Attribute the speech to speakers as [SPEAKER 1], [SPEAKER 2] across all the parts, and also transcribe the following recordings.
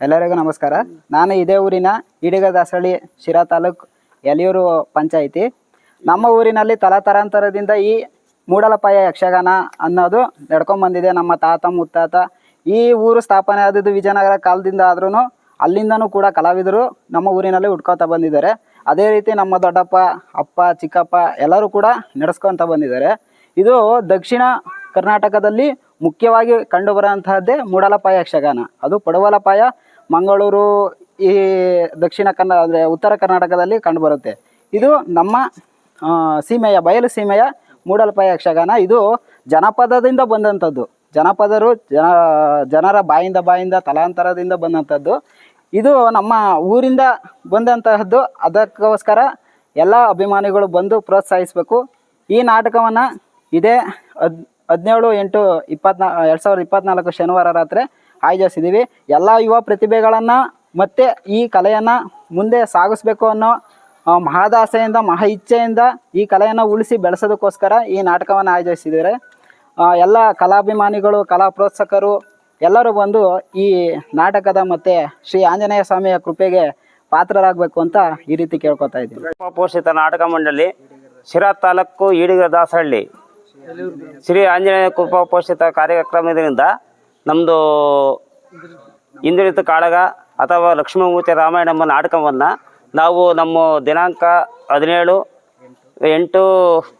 [SPEAKER 1] ಎಲ್ಲರಿಗೂ ನಮಸ್ಕಾರ. ನಾನು ಇದೇ ಊರಿನ ಇಡಿಗ ಶಿರಾ ತಾಲೂಕು ಯಲಿಯೂರು ಪಂಚಾಯಿತಿ. ನಮ್ಮ ಊರಿನಲ್ಲಿ ತಲಾತರಾಂತರದಿಂದ ಈ ಮೂಡಲಪಾಯ ಯಕ್ಷಗಾನ ಅನ್ನೋದು ನಡ್ಕೊಂಬಂದಿದೆ ನಮ್ಮ ತಾತ ಮುತ್ತಾತ. ಈ ಊರು ಸ್ಥಾಪನೆ ಆದದ್ದು ವಿಜಯನಗರ ಕಾಲದಿಂದ ಆದ್ರೂ ಅಲ್ಲಿಂದನೂ ಕೂಡ ಕಲಾವಿದರು ನಮ್ಮ ಊರಿನಲ್ಲಿ ಹುಡ್ಕೋತಾ ಬಂದಿದ್ದಾರೆ. ಅದೇ ರೀತಿ ನಮ್ಮ ದೊಡ್ಡಪ್ಪ, ಅಪ್ಪ, ಚಿಕ್ಕಪ್ಪ ಎಲ್ಲರೂ ಕೂಡ ನಡೆಸ್ಕೊತ ಬಂದಿದ್ದಾರೆ. ಇದು ದಕ್ಷಿಣ ಕರ್ನಾಟಕದಲ್ಲಿ ಮುಖ್ಯವಾಗಿ ಕಂಡುಬರುವಂತಹದ್ದೇ ಮೂಡಲಪಾಯ ಯಕ್ಷಗಾನ. ಅದು ಪಡುವಲಪಾಯ, ಮಂಗಳೂರು, ಈ ದಕ್ಷಿಣ ಕನ್ನಡ ಅಂದರೆ ಉತ್ತರ ಕರ್ನಾಟಕದಲ್ಲಿ ಕಂಡುಬರುತ್ತೆ. ಇದು ನಮ್ಮ ಸೀಮೆಯ, ಬಯಲು ಸೀಮೆಯ ಮೂಡಲಪಾಯ ಯಕ್ಷಗಾನ, ಇದು ಜನಪದದಿಂದ ಬಂದಂಥದ್ದು. ಜನಪದರು, ಜನ, ಜನರ ಬಾಯಿಂದ ಬಾಯಿಂದ ತಲಾಂತರದಿಂದ ಬಂದಂಥದ್ದು. ಇದು ನಮ್ಮ ಊರಿಂದ ಬಂದಂತಹದ್ದು. ಅದಕ್ಕೋಸ್ಕರ ಎಲ್ಲ ಅಭಿಮಾನಿಗಳು ಬಂದು ಪ್ರೋತ್ಸಾಹಿಸಬೇಕು. ಈ ನಾಟಕವನ್ನು ಇದೇ ಹದ್, ಹದಿನೇಳು ಎಂಟು ಇಪ್ಪತ್ನಾ ಶನಿವಾರ ರಾತ್ರಿ ಆಯೋಜಿಸಿದ್ದೀವಿ ಎಲ್ಲ ಯುವ ಪ್ರತಿಭೆಗಳನ್ನು ಮತ್ತೆ ಈ ಕಲೆಯನ್ನು ಮುಂದೆ ಸಾಗಿಸ್ಬೇಕು ಅನ್ನೋ ಮಹದಾಸೆಯಿಂದ ಮಹಾ ಇಚ್ಛೆಯಿಂದ ಈ ಕಲೆಯನ್ನು ಉಳಿಸಿ ಬೆಳೆಸೋದಕ್ಕೋಸ್ಕರ ಈ ನಾಟಕವನ್ನು ಆಯೋಜಿಸಿದ್ದಾರೆ. ಎಲ್ಲ ಕಲಾಭಿಮಾನಿಗಳು ಕಲಾ ಪ್ರೋತ್ಸಾಹಕರು ಎಲ್ಲರೂ ಬಂದು ಈ ನಾಟಕದ ಮತ್ತು ಶ್ರೀ ಆಂಜನೇಯ ಸ್ವಾಮಿಯ ಕೃಪೆಗೆ ಪಾತ್ರರಾಗಬೇಕು ಅಂತ ಈ ರೀತಿ ಕೇಳ್ಕೊತಾ ಇದ್ದೀನಿ.
[SPEAKER 2] ಪೋಷಿತ ನಾಟಕ ಮಂಡಳಿ, ಶಿರಾ ತಾಲೂಕು ಈಡಿಗ ದಾಸಹಳ್ಳಿ ಶ್ರೀ ಆಂಜನೇಯ ಕೃಪಾ ಪೋಷಿತ ಕಾರ್ಯಕ್ರಮದಿಂದ ನಮ್ಮದು ಹಿಂದುಳಿತ ಕಾಳಗ ಅಥವಾ ಲಕ್ಷ್ಮೀಮೂರ್ತಿ ರಾಮಾಯಣ ಎಂಬ ನಾಟಕವನ್ನು ನಾವು ನಮ್ಮ ದಿನಾಂಕ ಹದಿನೇಳು, ಎಂಟು,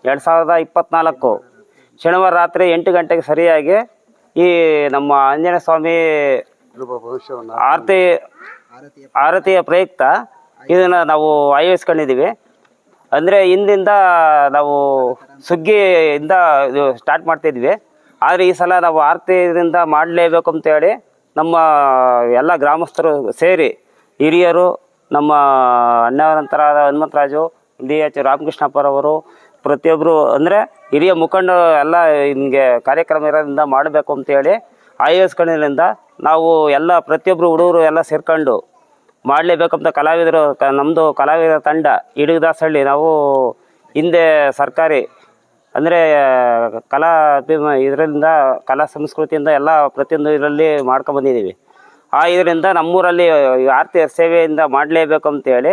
[SPEAKER 2] ಎರಡು ಸಾವಿರದ ಇಪ್ಪತ್ತ್ನಾಲ್ಕು ಶನಿವಾರ ರಾತ್ರಿ ಎಂಟು ಗಂಟೆಗೆ ಸರಿಯಾಗಿ ಈ ನಮ್ಮ ಆಂಜನೇಯ ಸ್ವಾಮಿ ಆರತಿ, ಆರತಿಯ ಪ್ರಯುಕ್ತ ಇದನ್ನು ನಾವು ಆಯೋಜಿಸ್ಕೊಂಡಿದ್ದೀವಿ. ಅಂದರೆ ಇಂದಿಂದ ನಾವು ಸುಗ್ಗಿಯಿಂದ ಇದು ಸ್ಟಾರ್ಟ್ ಮಾಡ್ತಿದ್ವಿ. ಆದರೆ ಈ ಸಲ ನಾವು ಆರತಿಯಿಂದ ಮಾಡಲೇಬೇಕು ಅಂತೇಳಿ ನಮ್ಮ ಎಲ್ಲ ಗ್ರಾಮಸ್ಥರು ಸೇರಿ ಹಿರಿಯರು ನಮ್ಮ ಅಣ್ಣವರಂತರಾದ ಹನುಮಂತರಾಜು, ಡಿ ಎಚ್ ರಾಮಕೃಷ್ಣಪ್ಪರವರು ಪ್ರತಿಯೊಬ್ಬರು ಅಂದರೆ ಹಿರಿಯ ಮುಖಂಡರು ಎಲ್ಲ ಹಿಂಗೆ ಕಾರ್ಯಕ್ರಮ ಇರೋದ್ರಿಂದ ಮಾಡಬೇಕು ಅಂತೇಳಿ ಆಯೋಜಿಸ್ಕೊಂಡಿದ್ದರಿಂದ ನಾವು ಎಲ್ಲ ಪ್ರತಿಯೊಬ್ಬರು ಹುಡುಗರು ಎಲ್ಲ ಸೇರ್ಕೊಂಡು ಮಾಡಲೇಬೇಕಂತ ಕಲಾವಿದರು, ಕ ನಮ್ಮದು ಕಲಾವಿದರ ತಂಡ ಇಡುಗ ದಾಸಹಳ್ಳಿ ನಾವು ಹಿಂದೆ ಸರ್ಕಾರಿ ಅಂದರೆ ಕಲಾ ಇದರಿಂದ, ಕಲಾ ಸಂಸ್ಕೃತಿಯಿಂದ ಎಲ್ಲ ಪ್ರತಿಯೊಂದು ಇದರಲ್ಲಿ ಮಾಡ್ಕೊಂಬಂದಿದ್ದೀವಿ ಆ ಇದರಿಂದ ನಮ್ಮೂರಲ್ಲಿ ಆರತಿ ಸೇವೆಯಿಂದ ಮಾಡಲೇಬೇಕು ಅಂತೇಳಿ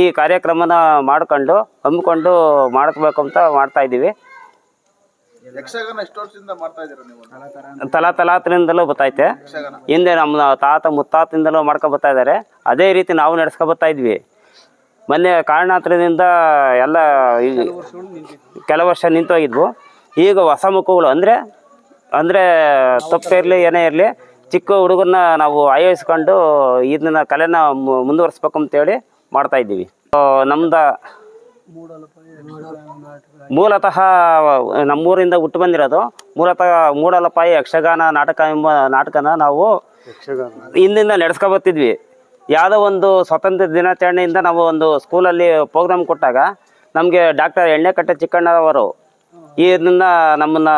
[SPEAKER 2] ಈ ಕಾರ್ಯಕ್ರಮನ ಮಾಡ್ಕೊಂಡು ಹಮ್ಮಿಕೊಂಡು ಮಾಡ್ಕೋಬೇಕು ಅಂತ ಮಾಡ್ತಾ ಇದ್ದೀವಿ. ತಲಾ ತಲಾತರಿಂದಲೂ ಬರ್ತೈತೆ ಹಿಂದೆ ನಮ್ಮ ತಾತ ಮುತ್ತಾತಿಂದಲೂ ಮಾಡ್ಕೊಂಡು ಬರ್ತಾ ಇದ್ದಾರೆ. ಅದೇ ರೀತಿ ನಾವು ನಡೆಸ್ಕೊಬತ್ತಾ ಇದ್ವಿ. ಮೊನ್ನೆ ಕಾರಣಾಂತರದಿಂದ ಎಲ್ಲ ಕೆಲವು ವರ್ಷ ನಿಂತೋಗಿದ್ವು. ಈಗ ಹೊಸ ಮುಖಗಳು ಅಂದರೆ ಅಂದರೆ ತಪ್ಪೇ ಇರಲಿ ಏನೇ ಇರಲಿ ಚಿಕ್ಕ ಹುಡುಗರನ್ನ ನಾವು ಆಯೋಜಿಸ್ಕೊಂಡು ಇದನ್ನ ಕಲೆನ ಮುಂದುವರಿಸ್ಬೇಕು ಅಂತೇಳಿ ಮಾಡ್ತಾ ಇದ್ದೀವಿ. ನಮ್ದ ಮೂಲತಃ ನಮ್ಮೂರಿಂದ ಹುಟ್ಟು ಬಂದಿರೋದು. ಮೂಲತಃ ಮೂಡಲಪಾಯಿ ಯಕ್ಷಗಾನ ನಾಟಕ ಎಂಬ ನಾಟಕನ ನಾವು ಹಿಂದಿಂದ ನಡೆಸ್ಕೊ ಬರ್ತಿದ್ವಿ. ಯಾವುದೋ ಒಂದು ಸ್ವಾತಂತ್ರ್ಯ ದಿನಾಚರಣೆಯಿಂದ ನಾವು ಒಂದು ಸ್ಕೂಲಲ್ಲಿ ಪ್ರೋಗ್ರಾಮ್ ಕೊಟ್ಟಾಗ ನಮಗೆ ಡಾಕ್ಟರ್ ಎಣ್ಣೆಕಟ್ಟೆ ಚಿಕ್ಕಣ್ಣವರು ಇದನ್ನ ನಮ್ಮನ್ನ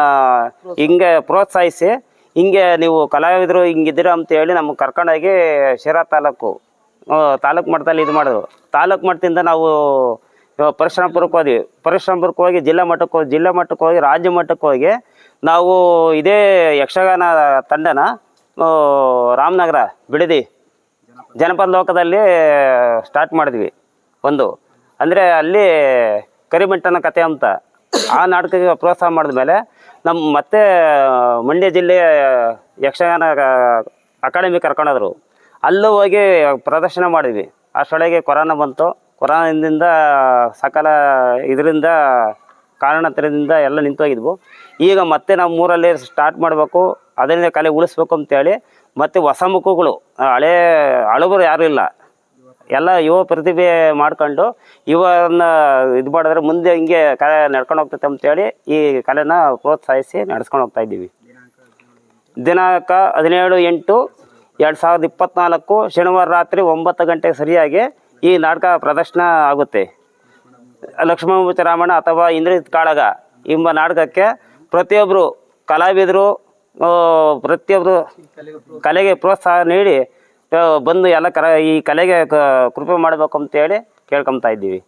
[SPEAKER 2] ಹಿಂಗೆ ಪ್ರೋತ್ಸಾಹಿಸಿ ಹಿಂಗೆ ನೀವು ಕಲಾವಿದರು ಹಿಂಗಿದ್ದೀರ ಅಂತ ಹೇಳಿ ನಮಗೆ ಕರ್ಕೊಂಡೋಗಿ ಶಿರಾ ತಾಲೂಕು ತಾಲೂಕು ಮಟ್ಟದಲ್ಲಿ ಇದು ಮಾಡಿದ್ರು. ತಾಲೂಕು ಮಟ್ಟದಿಂದ ನಾವು ಪರಿಶ್ರಮಪುರಕ್ಕೆ ಹೋದ್ವಿ. ಪರಿಶ್ರಮಪುರಕ್ಕೆ ಹೋಗಿ ಜಿಲ್ಲಾ ಮಟ್ಟಕ್ಕೆ ಹೋಗಿ, ಜಿಲ್ಲಾ ಮಟ್ಟಕ್ಕೆ ಹೋಗಿ, ರಾಜ್ಯ ಮಟ್ಟಕ್ಕೆ ಹೋಗಿ ನಾವು ಇದೇ ಯಕ್ಷಗಾನ ತಂಡನ ರಾಮನಗರ ಬಿಡದಿ ಜನಪದ ಲೋಕದಲ್ಲಿ ಸ್ಟಾರ್ಟ್ ಮಾಡಿದ್ವಿ ಒಂದು. ಅಂದರೆ ಅಲ್ಲಿ ಕರಿಮಂಟನ ಕತೆ ಅಂತ. ಆ ನಾಟಕಕ್ಕೆ ಪ್ರೋತ್ಸಾಹ ಮಾಡಿದ್ಮೇಲೆ ನಮ್ಮ ಮತ್ತೆ ಮಂಡ್ಯ ಜಿಲ್ಲೆಯ ಯಕ್ಷಗಾನ ಅಕಾಡೆಮಿ ಕರ್ಕೊಂಡೋದ್ರು. ಅಲ್ಲೂ ಹೋಗಿ ಪ್ರದರ್ಶನ ಮಾಡಿದ್ವಿ. ಅಷ್ಟೊಳಗೆ ಕೊರೋನಾ ಬಂತು. ಕೊರೋನಾದಿಂದ ಸಕಲ ಇದರಿಂದ, ಕಾರಣಾಂತರದಿಂದ ಎಲ್ಲ ನಿಂತೋಗಿದ್ವು. ಈಗ ಮತ್ತೆ ನಾವು ಮೂರಲ್ಲಿ ಸ್ಟಾರ್ಟ್ ಮಾಡಬೇಕು. ಅದರಿಂದ ಕಲೆ ಉಳಿಸ್ಬೇಕು ಅಂತೇಳಿ ಮತ್ತು ಹೊಸ ಮುಖಗಳು. ಹಳೇ ಹಳಬರು ಯಾರೂ ಇಲ್ಲ. ಎಲ್ಲ ಯುವ ಪ್ರತಿಭೆ ಮಾಡ್ಕೊಂಡು ಇವನ್ನ ಇದು ಮಾಡಿದ್ರೆ ಮುಂದೆ ಹಿಂಗೆ ಕಲೆ ನಡ್ಕೊಂಡು ಹೋಗ್ತೈತೆ ಅಂತೇಳಿ ಈ ಕಲೆನ ಪ್ರೋತ್ಸಾಹಿಸಿ ನಡ್ಸ್ಕೊಂಡು ಹೋಗ್ತಾ ಇದ್ದೀವಿ. ದಿನಾಂಕ ಹದಿನೇಳು ಎಂಟು ಎರಡು ಸಾವಿರದ ಇಪ್ಪತ್ತ್ನಾಲ್ಕು ಶನಿವಾರ ರಾತ್ರಿ ಒಂಬತ್ತು ಗಂಟೆಗೆ ಸರಿಯಾಗಿ ಈ ನಾಟಕ ಪ್ರದರ್ಶನ ಆಗುತ್ತೆ. ಲಕ್ಷ್ಮೀಭೂತಿ ರಾಮಣ್ಣ ಅಥವಾ ಇಂದ್ರಿತ್ ಕಾಳಗ ಎಂಬ ನಾಟಕಕ್ಕೆ ಪ್ರತಿಯೊಬ್ಬರು ಕಲಾವಿದರು ಪ್ರತಿಯೊಬ್ಬರು ಕಲೆಗೆ ಪ್ರೋತ್ಸಾಹ ನೀಡಿ ಬಂದು ಎಲ್ಲ ಕರ ಈ ಕಲೆಗೆ ಕೃಪೆ ಮಾಡಬೇಕು ಅಂತೇಳಿ ಕೇಳ್ಕೊತಾ ಇದ್ದೀವಿ.